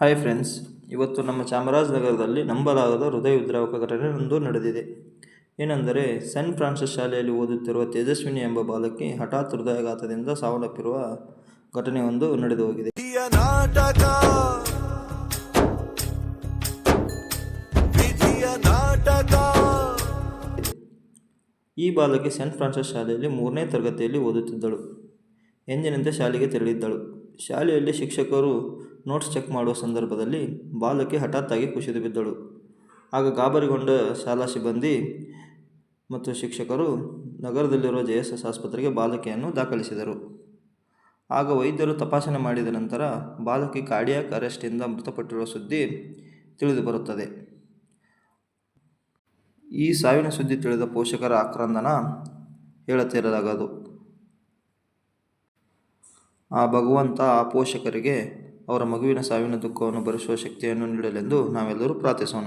Hi friends ಇವತ್ತು ನಮ್ಮ ಚಾಮರಾಜನಗರದಲ್ಲಿ ನಂಬಲಾಗದ ಹೃದಯ ಉದ್ರಾವಕ ಘಟನೆ ಒಂದು ನಡೆದಿದೆ. ಏನೆಂದರೆ ಸೆಂಟ್ ಫ್ರಾನ್ಸಿಸ್ ಶಾಲೆಯಲ್ಲಿ ಓದುತ್ತಿರುವ ತೇಜಸ್ವಿನಿ ಎಂಬ ಬಾಲಕಿ ಹಠಾತ್ ಹೃದಯಾಘಾತದಿಂದ ಸಾವನ್ನಪ್ಪಿರುವ ಘಟನೆಯೊಂದು ನಡೆದು ಹೋಗಿದೆ. ಈ ಬಾಲಕಿ ಸೆಂಟ್ ಫ್ರಾನ್ಸಿಸ್ ಶಾಲೆಯಲ್ಲಿ ಮೂರನೇ ತರಗತಿಯಲ್ಲಿ ಓದುತ್ತಿದ್ದಳು. ಎಂದಿನಂತೆ ಶಾಲೆಗೆ ತೆರಳಿದ್ದಳು. ಶಾಲೆಯಲ್ಲಿ ಶಿಕ್ಷಕರು ನೋಟ್ಸ್ ಚೆಕ್ ಮಾಡುವ ಸಂದರ್ಭದಲ್ಲಿ ಬಾಲಕಿ ಹಠಾತ್ತಾಗಿ ಕುಸಿದು ಬಿದ್ದಳು. ಆಗ ಗಾಬರಿಗೊಂಡ ಶಾಲಾ ಸಿಬ್ಬಂದಿ ಮತ್ತು ಶಿಕ್ಷಕರು ನಗರದಲ್ಲಿರುವ ಜೆ ಎಸ್ ಎಸ್ ಆಸ್ಪತ್ರೆಗೆ ಬಾಲಕಿಯನ್ನು ದಾಖಲಿಸಿದರು. ಆಗ ವೈದ್ಯರು ತಪಾಸಣೆ ಮಾಡಿದ ನಂತರ ಬಾಲಕಿ ಕಾರ್ಡಿಯಾಕ್ ಅರೆಸ್ಟಿಂದ ಮೃತಪಟ್ಟಿರುವ ಸುದ್ದಿ ತಿಳಿದು ಬರುತ್ತದೆ. ಈ ಸಾವಿನ ಸುದ್ದಿ ತಿಳಿದ ಪೋಷಕರ ಆಕ್ರಂದನ ಹೇಳತೀರಲಾಗದು. ಆ ಭಗವಂತ ಆ ಪೋಷಕರಿಗೆ ಅವರ ಮಗುವಿನ ಸಾವಿನ ದುಃಖವನ್ನು ಭರಿಸುವ ಶಕ್ತಿಯನ್ನು ನೀಡಲೆಂದು ನಾವೆಲ್ಲರೂ ಪ್ರಾರ್ಥಿಸೋಣ.